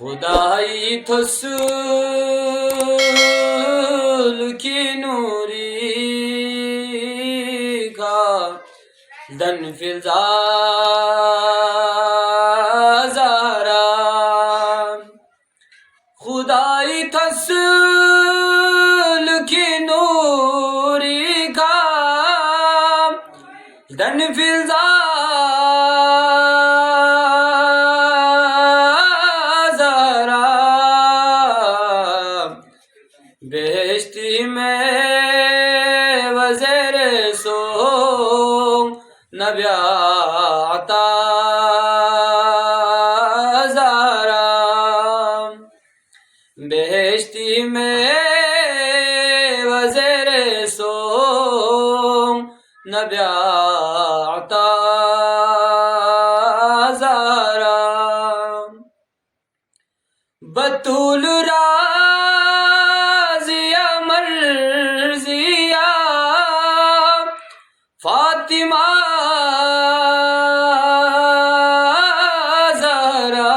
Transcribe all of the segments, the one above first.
خدائی تھسول کی نوری کا دن فضا زارا خدائی تھسول کی نوری کا دن فضا بہشتی میں وزیر سو نبیاتا زارا بہشتی میں وزیر سو نبیاتا زارا بطول رازیا فاطمہ زہرا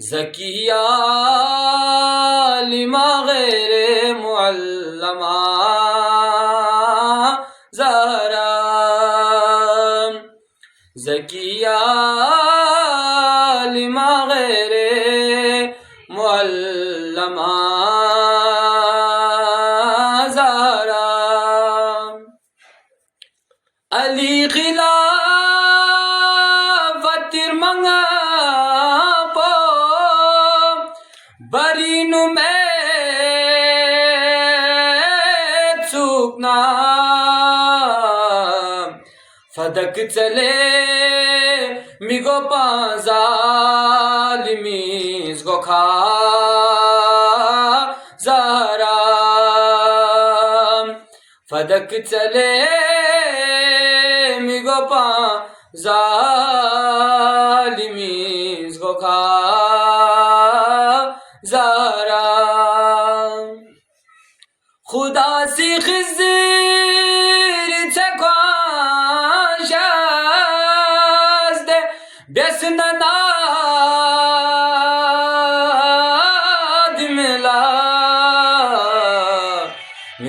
زکیہ لما غیر معلمہ زہرا زکیہ لما غیر علی خلافت منگا پو برینو میں چوکنا فدک چلے میگو پازالمیز گو کھا زارا فدک چلے میگو پازالمیز گو زارا خدا سی خزیر چکوان شازده بسنناد